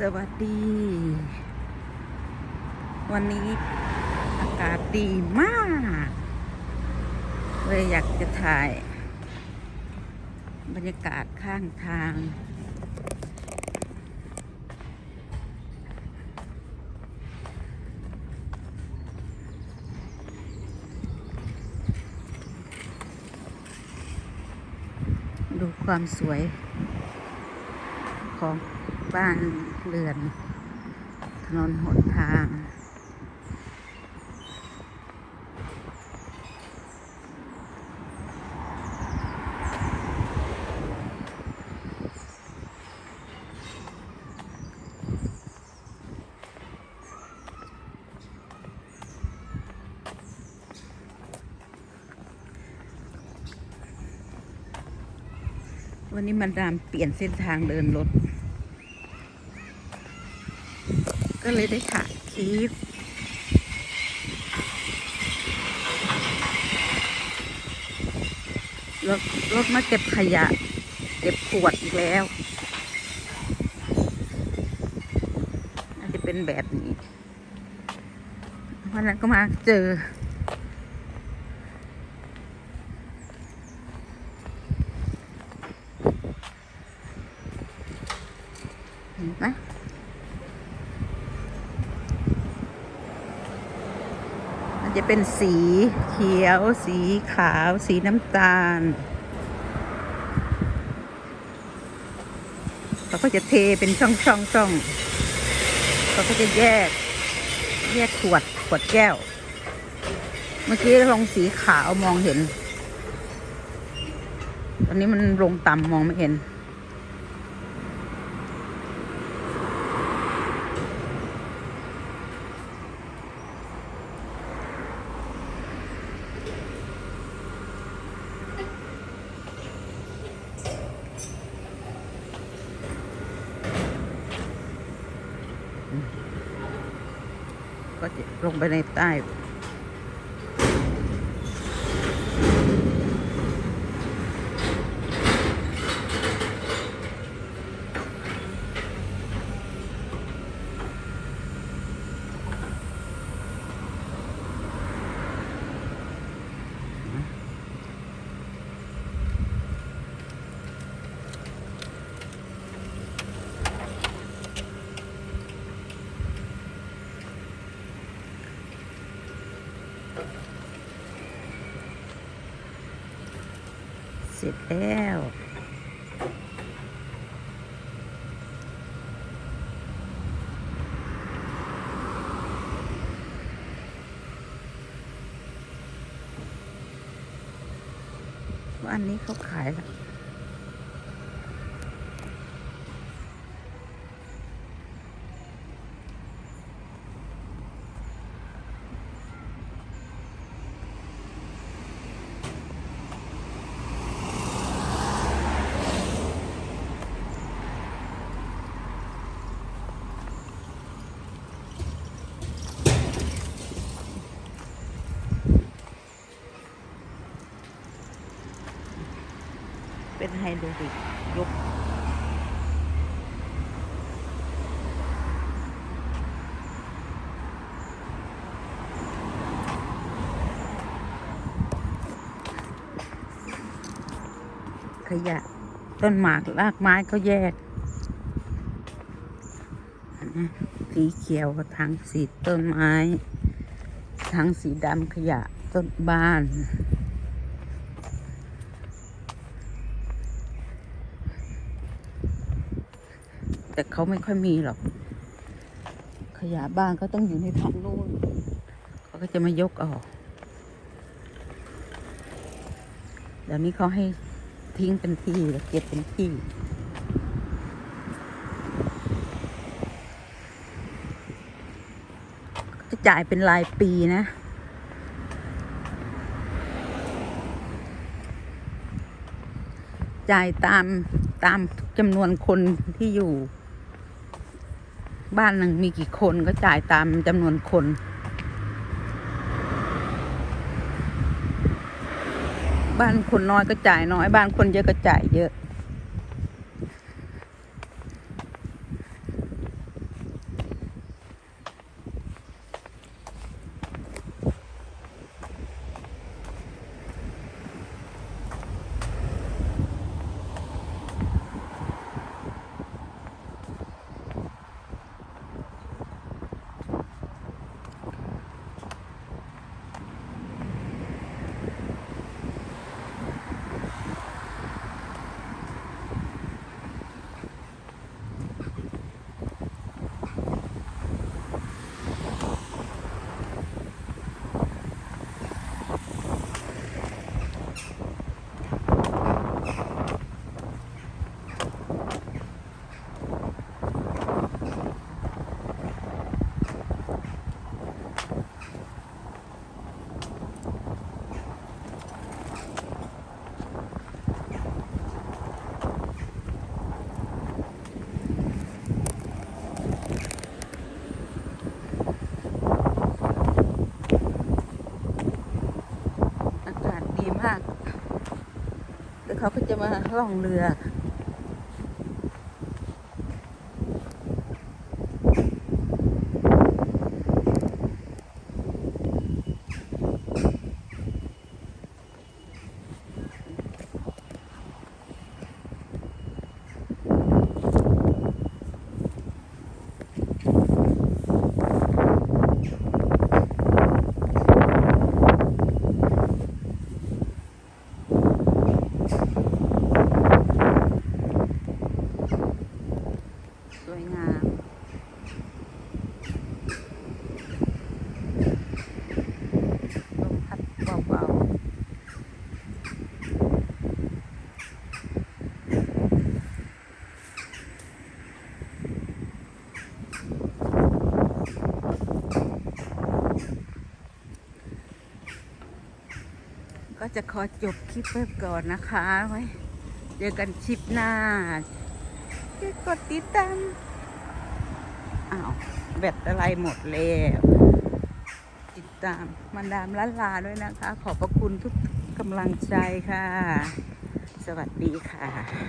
สวัสดี วันนี้อากาศดีมากเลยอยากจะถ่าย บรรยากาศข้างทาง ดูความสวยของ บ้านเรือน ถนนหนทาง วันนี้มันดามเปลี่ยนเส้นทางเดินรถ ก็เลยได้ถ่ายคลิปรถรถมาเก็บขยะ เก็บขวดอีกแล้วน่าจะเป็นแบบนี้วันนั้นก็มาเจอ เห็นไหมมัน จะเป็นสีเขียว สีขาว สีน้ำตาลเขาก็จะเทเป็นช่องช่องช่องเขาก็จะแยก แยกขวดขวดแก้ว เมื่อกี้ลงสีขาวมองเห็น ตอนนี้มันลงต่ำมองไม่เห็น ก็จะลงไปในใต้ ร็จแล้วอันนี้เขาขาย เป็นไฮโดรลิกยกขยะ ต้นหมากรากไม้ก็แยก สีเขียวกับทางสีต้นไม้ทางสีดำขยะต้นบ้าน แต่เขาไม่ค่อยมีหรอก ขยะบ้านก็ต้องอยู่ในทางนู้นเขาก็จะมายกออกเดี๋ยวนี้เขาให้ทิ้งเป็นที่เก็บเป็นที่จะจ่ายเป็นรายปีนะจ่ายตามตามจำนวนคนที่อยู่ บ้านหนึ่งมีกี่คนก็จ่ายตามจำนวนคน บ้านคนน้อยก็จ่ายน้อย บ้านคนเยอะก็จ่ายเยอะ เขาก็จะมาล่องเรือ สวยงามลมพัดเบาๆก็จะขอจบคลิปไว้ก่อนนะคะ ไว้เจอกันคลิปหน้า กดติดตามอ้าวแบตอะไรหมดแล้วติดตามมันดามล้านลาด้วยนะคะ ขอบพระคุณทุกกำลังใจค่ะ สวัสดีค่ะ